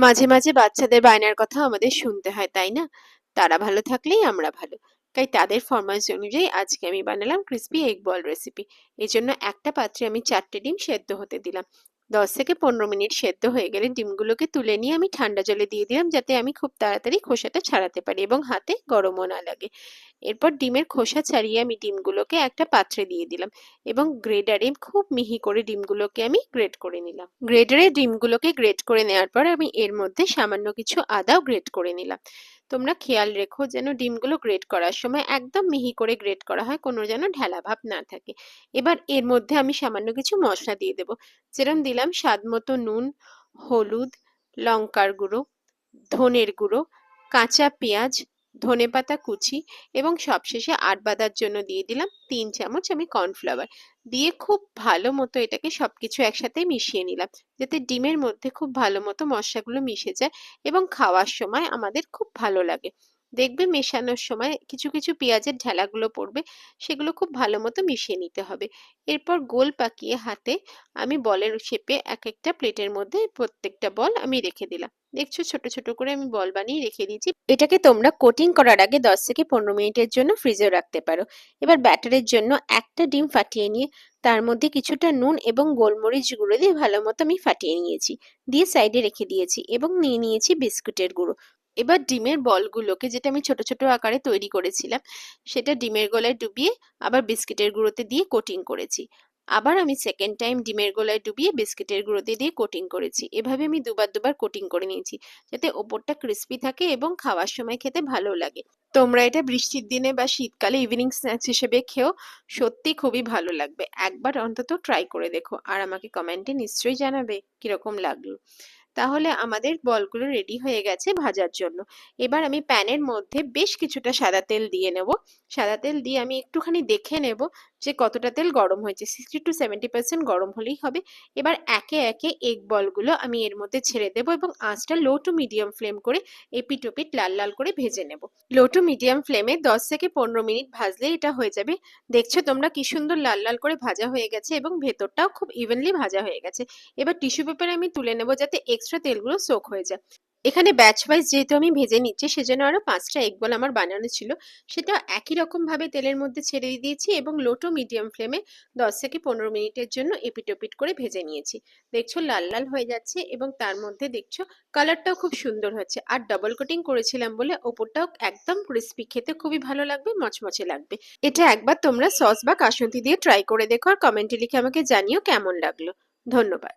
মাঝে মাঝে বাচ্চাদের বায়নার কথা আমাদের শুনতে হয়, তাই না? তারা ভালো থাকলেই আমরা ভালো। তাই তাদের ফরমাইশ অনুযায়ী আজকে আমি বানালাম ক্রিস্পি এগ বল রেসিপি এই জন্য একটা পাত্রে আমি চারটে ডিম সেদ্ধ হতে দিলাম। দশ থেকে পনেরো মিনিট সেদ্ধ হয়ে গেলে ডিমগুলোকে তুলে নিয়ে আমি ঠান্ডা জলে দিয়ে দিলাম যাতে আমি খুব তাড়াতাড়ি খোসাটা ছাড়াতে পারি এবং হাতে গরমও না লাগে। এরপর ডিমের খোসা ছাড়িয়ে আমি ডিমগুলোকে একটা পাত্রে দিয়ে দিলাম এবং গ্রেডারে খুব মিহি করে ডিমগুলোকে আমি গ্রেড করে নিলাম। গ্রেডারে ডিমগুলোকে গ্রেড করে নেওয়ার পর আমি এর মধ্যে সামান্য কিছু আদাও গ্রেড করে নিলাম। তোমরা খেয়াল রেখো যেন ডিমগুলো গ্রেট করার সময় একদম মিহি করে গ্রেট করা হয়, কোনো যেন ঢেলা ভাব না থাকে। এবার এর মধ্যে আমি সামান্য কিছু মশলা দিয়ে দেবো। যেরকম দিলাম স্বাদ মতো নুন, হলুদ, লঙ্কার গুঁড়ো, ধনের গুঁড়ো, কাঁচা পেঁয়াজ ধনেপাতা কুচি এবং সবশেষে আট বাদার জন্য দিয়ে দিলাম তিন চামচ আমি কর্নফ্লাওয়ার। দিয়ে খুব ভালো মতো এটাকে সবকিছু একসাথে মিশিয়ে নিলাম যাতে ডিমের মধ্যে খুব ভালো মতো মশলাগুলো মিশে যায় এবং খাওয়ার সময় আমাদের খুব ভালো লাগে। দেখবে মেশানোর সময় কিছু কিছু পেঁয়াজের ঢেলাগুলো পড়বে, সেগুলো খুব ভালো মতো মিশিয়ে নিতে হবে। এরপর গোল পাকিয়ে হাতে আমি বলের শেপে এক একটা প্লেটের মধ্যে প্রত্যেকটা বল আমি রেখে দিলাম। দেখছ ছোট ছোট করে আমি বল বানিয়ে রেখে দিয়েছি। এটাকে তোমরা কোটিং করার আগে দশ থেকে পনেরো মিনিটের জন্য ফ্রিজেও রাখতে পারো। এবার ব্যাটারের জন্য একটা ডিম ফাটিয়ে নিয়ে তার মধ্যে কিছুটা নুন এবং গোলমরিচ গুঁড়ো দিয়ে ভালো মতো আমি ফাটিয়ে নিয়েছি। দিয়ে সাইডে রেখে দিয়েছি এবং নিয়ে নিয়েছি বিস্কুটের গুঁড়ো। এবার ডিমের বলগুলোকে, যেটা আমি ছোট ছোট আকারে তৈরি করেছিলাম, সেটা ডিমের গলায় ডুবিয়ে আবার বিস্কিটের গুঁড়োতে দিয়ে কোটিং করেছি। আবার আমি সেকেন্ড টাইম ডিমের গোলায় ডুবিয়ে বিস্কিটের গুঁড়োতে দিয়ে কোটিং করেছি। এভাবে আমি দুবার দুবার কোটিং করে নিয়েছি, যাতে ওপরটা ক্রিস্পি থাকে এবং খাওয়ার সময় খেতে ভালো লাগে। তোমরা এটা বৃষ্টির দিনে বা শীতকালে ইভিনিং স্ন্যাক্স হিসেবে খেয়েও সত্যি খুবই ভালো লাগবে। একবার অন্তত ট্রাই করে দেখো, আর আমাকে কমেন্টে নিশ্চয়ই জানাবে কীরকম লাগল। তাহলে আমাদের বলগুলো রেডি হয়ে গেছে ভাজার জন্য। এবার আমি প্যানের মধ্যে বেশ কিছুটা সাদা তেল দিয়ে নেব। সাদা তেল দিয়ে আমি একটুখানি দেখে নেব যে কতটা তেল গরম হয়েছে। সিক্সটি টু সেভেন্টি পার্সেন্ট গরম হলেই হবে। এবার একে একে এগ বলগুলো আমি এর মধ্যে ছেড়ে দেব এবং আঁচটা লো টু মিডিয়াম ফ্লেম করে এপিট ওপিট লাল লাল করে ভেজে নেব। লো টু মিডিয়াম ফ্লেমে দশ থেকে পনেরো মিনিট ভাজলে এটা হয়ে যাবে। দেখছ তোমরা কি সুন্দর লাল লাল করে ভাজা হয়ে গেছে এবং ভেতরটাও খুব ইভেনলি ভাজা হয়ে গেছে। এবার টিস্যু পেপারে আমি তুলে নেব যাতে এক্সট্রা তেলগুলো সোক হয়ে যায়। এখানে ব্যাচ ওয়াইজ যেহেতু আমি ভেজে নিচ্ছি, সেজন্য আরও পাঁচটা এগ বল আমার বানানো ছিল। সেটা একই রকমভাবে তেলের মধ্যে ছেড়ে দিয়েছি এবং লো টু মিডিয়াম ফ্লেমে দশ থেকে পনেরো মিনিটের জন্য এপিটোপিট করে ভেজে নিয়েছি। দেখছ লাল লাল হয়ে যাচ্ছে এবং তার মধ্যে দেখছ কালারটাও খুব সুন্দর হচ্ছে। আর ডবল কোটিং করেছিলাম বলে ওপরটাও একদম ক্রিস্পি খেতে খুবই ভালো লাগবে, মচমচে লাগবে। এটা একবার তোমরা সস বা কাসন্তি দিয়ে ট্রাই করে দেখো আর কমেন্টে লিখে আমাকে জানিও কেমন লাগল। ধন্যবাদ।